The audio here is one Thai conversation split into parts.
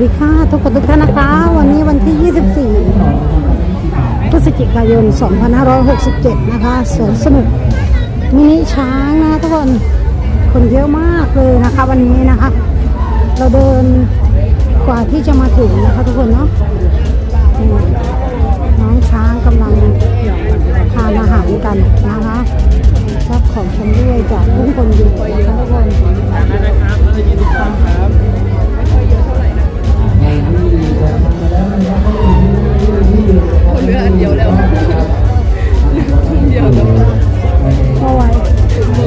ดีค่ะทุกคนทุกท่านนะคะ วันนี้วันที่ 24 พฤศจิกายน 2567 นะคะสวนสนุกมินิช้างนะทุกคนคนเยอะมากเลยนะคะ วันนี้นะคะ เราเดินกว่าที่จะมาถึงนะคะทุกคนเนาะน้องช้างกำลังทานอาหารกันนะคะรับของชำร่วยจากทุกคนอยู่นะคะทุกคน เหลืออันเดียวแล้วเดียวแล้วเอาไว้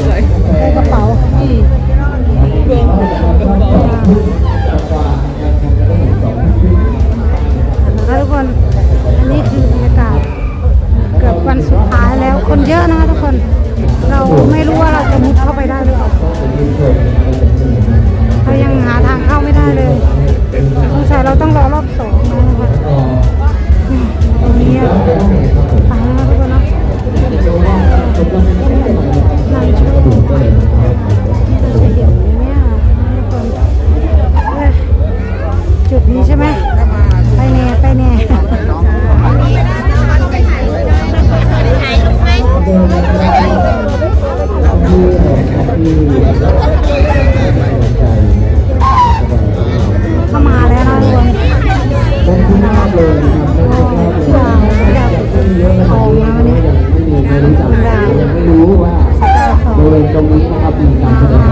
เลยในกระเป๋าเบิ่งกระเป๋าทุกคน ตรงนี้นะครับมีการแสดง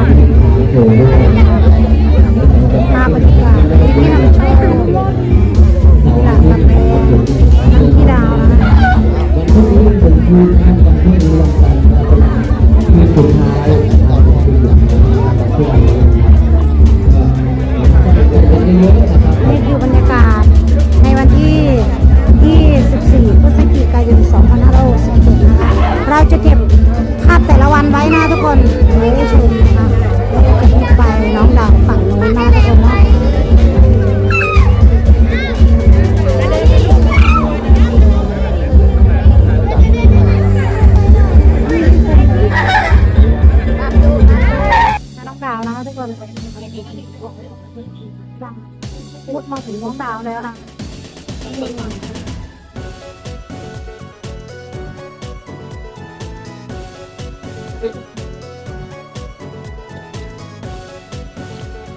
มุดมาถึงน้องดาวแล้วนะ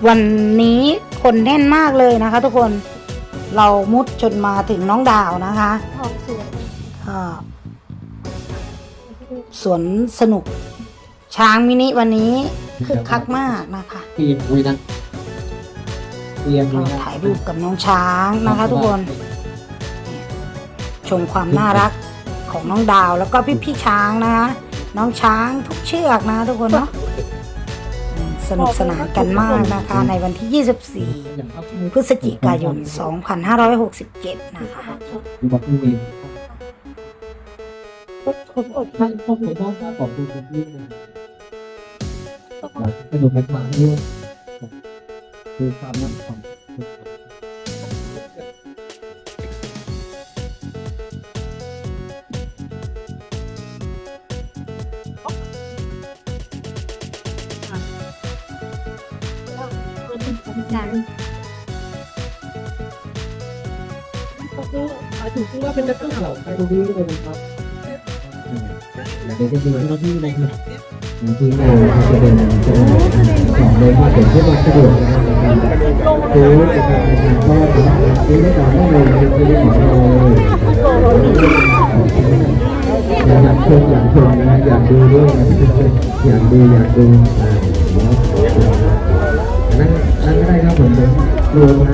วันนี้คนแน่นมากเลยนะคะ ทุกคนเรามุดจนมาถึงน้องดาวนะคะก็สวนสนุก ช้างมินิวันนี้คึกคักมากนะคะเตรียมไว้นะเตรียมก็ไว้นะถ่ายรูปกับน้องช้างนะคะทุกคน ชมความน่ารักของน้องดาวแล้วก็พี่พี่ๆช้างนะคะน้องช้างทุกเชือกนะทุกคนเนาะอืมสนุกสนานกันมากนะคะ ในวันที่อย่างครับ24 พฤศจิกายน 2567 นะคะบอกพรุ่งนี้ผมผมผมผมต้องขอบคุณคุณพี่นะครับสนุกมากๆด้วยคือความมั่นคงถึงว่าเป็นนักข่าวไปตรงนี้เลยนะครับเดี๋ยวจะดูที่ที่ใน พื้นนจะเป็นจะเป็นของเลยมาเป็นเพื่อมาสะดวกนะครับซื้อนะครับการทอดซื้อได้ก่อนได้เลยซื้อได้ก่อนเลยอยากชมอยากชมนะอยากดูด้วยนะอยากดูอยากดูนั่งนั่งก็ได้ครับผมรวมนะ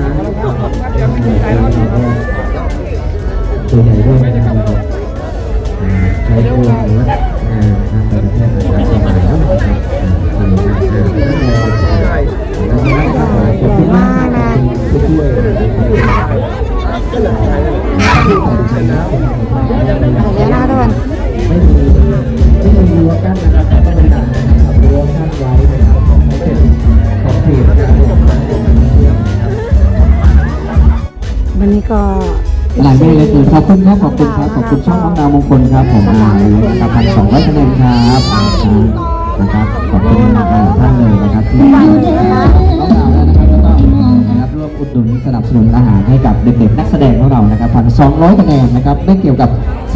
องเลยคือขอบคุณครับขอบคุณครับขอบคุณช่องน้องดาวมงคลครับผมอ่านะครับพันสองร้อยคะแนนครับนะครับขอบคุณท่านเลยนะครับที่น้องดาวแล้วนะครับก็นะครับร่วมอุดหนุนสนับสนุนอาหารให้กับเด็กๆนักแสดงของเรานะครับพันสองร้อยคะแนนนะครับไม่เกี่ยวกับ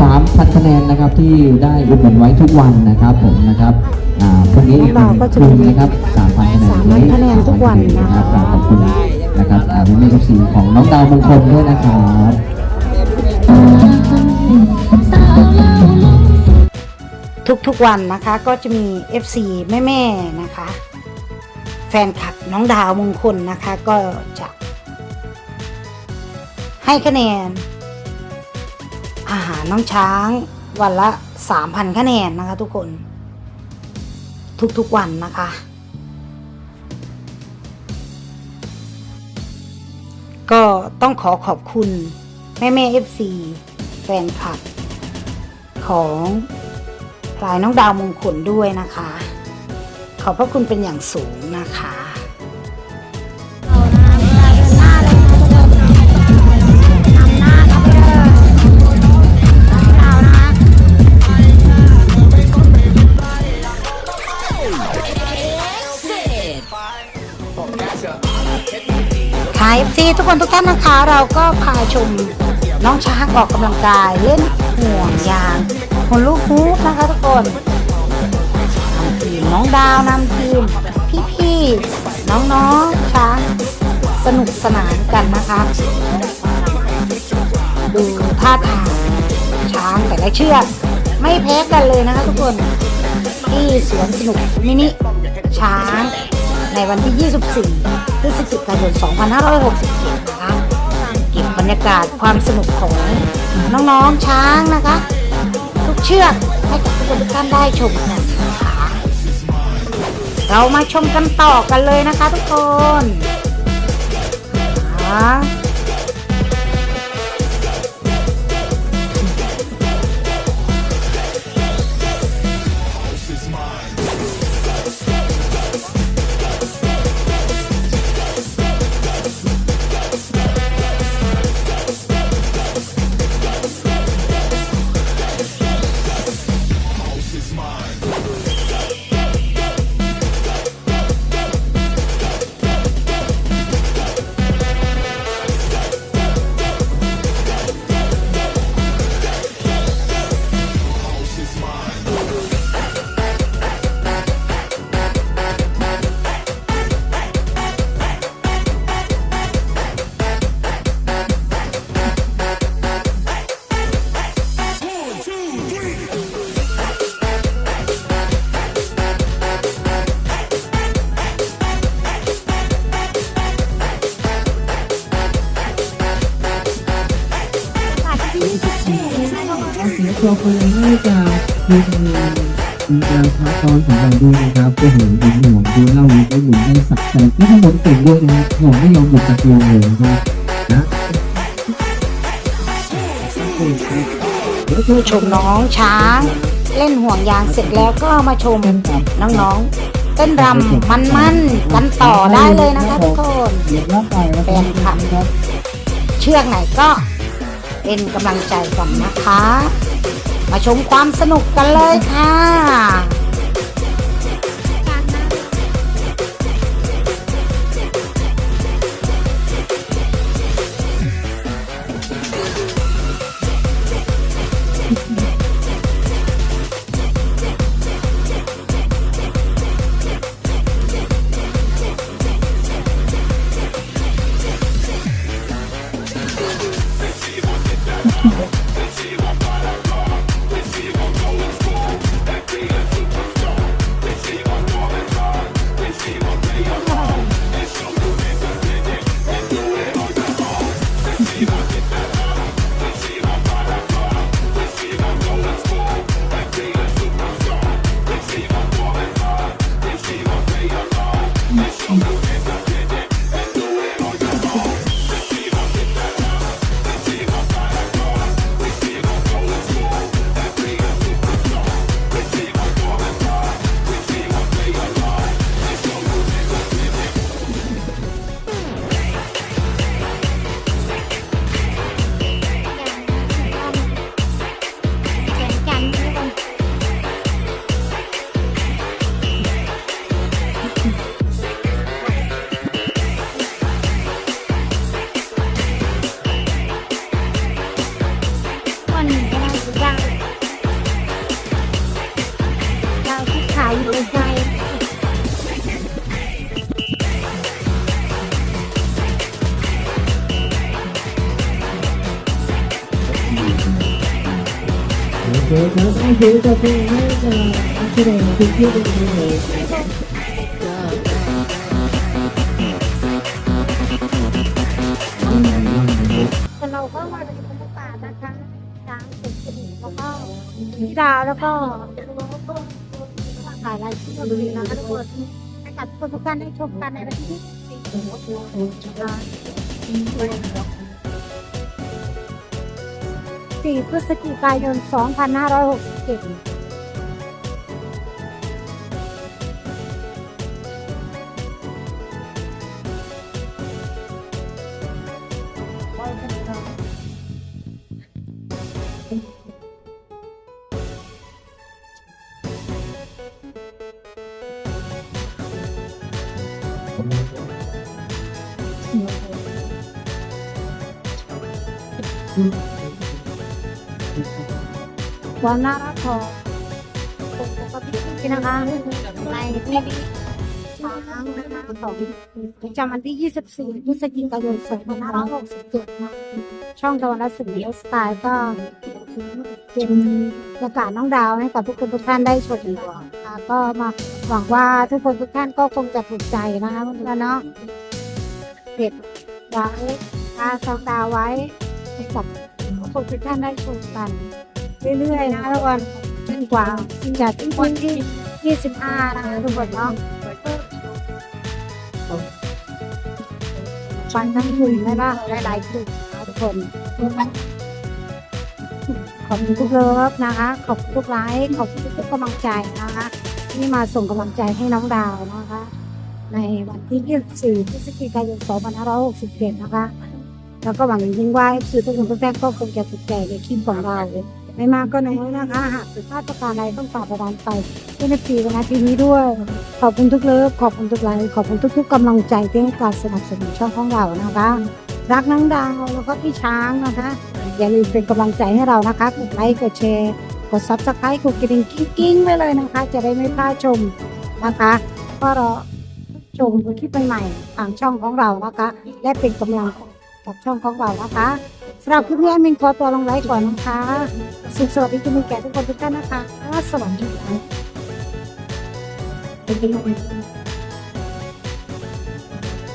3,000คะแนนนะครับที่ได้อุดหนุนไว้ทุกวันนะครับผมนะครับอ่าพรุ่งนี้อีกหนึ่งกลุ่มนะครับ3,000คะแนน3,000คะแนนทุกวันนะครับขอบคุณนะครับอ่าเป็นเมฆสีของน้องดาวมงคลด้วยนะครับ ทุกๆวันนะคะก็จะมี FC แม่ๆนะคะ แฟนคลับน้องดาวมงคลนะคะก็จะให้คะแนน อาหารน้องช้างวันละ 3,000 คะแนนนะคะทุกคน ทุกๆวันนะคะ ก็ต้องขอขอบคุณ แม่แม่เอฟซีแฟนคลับ ของพลายน้องดาวมงคลด้วยนะคะ ขอบพระคุณเป็นอย่างสูงนะคะค่ะ FC ทุกคนทุกท่านนะคะ เราก็พาชม น้องช้างออกกำลังกายเล่นห่วงยางคนลูกฮูปนะคะทุกคนนำทีมน้องดาวนำทีมพี่ๆน้องๆช้างสนุกสนานกันนะคะ ดูท่าทางช้างแต่ละเชือกไม่แพ้กันเลยนะคะทุกคน ที่สวนสนุกมินิช้างในวันที่ 24 พฤศจิกายน 2567 บรรยากาศความสนุกของน้องๆช้างนะคะ ทุกเชือกให้กับทุกคนท่านได้ชมกันนะคะเรามาชมกันต่อกันเลยนะคะทุกคน กับทีมงานทีมงานพักตอนของเราด้วยนะครับก็เห็นหญิงหน่วดูเล่าวีก็อยู่ให้สักใจที่ทั้งหมดเก่งด้วยนะครับหน่วไม่ยอมหยุดตะเกียงเลยนะครับนะชมน้องช้างเล่นห่วงยางเสร็จแล้วก็มาชมน้องๆเต้นรำมันๆกันต่อได้เลยนะคะทุกคนเดี๋ยวรับไปแล้วแฟนคลับครับเชือกไหนก็เป็นกำลังใจกันนะคะ มาชมความสนุกกันเลยค่ะ Để cháu sẽ giữ cho cô ấy Cái này là khi trước đây mọi người เราก็มาดูบรรยากาศนะคะการฝึกสมุนแล้วก็กีฬาแล้วก็ ถ่ายรายชื่อเลยนะคะทุกคนให้กับทุกท่านได้ชมกันในวันที่สี่พฤศจิกายน 2567 ความน่ารักของนปกตินะคะในที่นี้ช้างนะคะของประจำวันที่ 24พฤศจิกายน2567นะช่องตะวันรัศมีสไตล์ก็เป็นประกาศน้องดาวให้กับทุกคนทุกท่านได้ชมค่ะก็มาหวังว่าทุกคนทุกท่านก็คงจะถูกใจนะคะเพื่อนเนาะเด็ดไว้พาซองดาวไว้ให้กับทุกคนทุกท่านได้ชมกัน เรื่อยๆนะทุกคนจนกว่าจะถึงวันที่ 25 นะคะทุกคนเนาะฟังทั้งกลุ่มได้บ้างหลายๆกลุ่มทุกคนขอบคุณทุกเลิฟนะคะ ขอบคุณทุกไลค์ขอบคุณทุกกำลังใจนะคะ ที่มาส่งกำลังใจให้น้องดาวนะคะ ในวันที่ 24พฤศจิกายน 2567 นะคะ แล้วก็หวังยิ่งว่าสื่อทุกคนทุกท่านก็คงจะถูกใจในคลิปของเรา ไม่มากก็น้อยนะคะหากผิดพลาดประการใดต้องฝากประทานไปด้วยในปีวันอาทิตย์นี้ด้วย ขอบคุณทุกเลิฟขอบคุณทุกไลค์ขอบคุณทุกๆกำลังใจที่ให้การสนับสนุนช่องของเรานะคะ รักน้องดาวแล้วก็พี่ช้างนะคะ อย่าลืมเป็นกำลังใจให้เรานะคะกดไลค์กดแชร์กดซับสไครต์กดกระดิ่งกิ้งๆไว้เลยนะคะ จะได้ไม่พลาดชมนะคะก็รอชมคลิปใหม่ๆทางช่องของเรานะคะ และเป็นกำลังกับช่องของเรานะคะ สำหรับคลิปนี้แอดมินขอตัวลงไลฟ์ก่อนนะคะสุขสวัสดีคุณแก่ทุกคนทุกท่านนะคะ สวัสดีค่ะ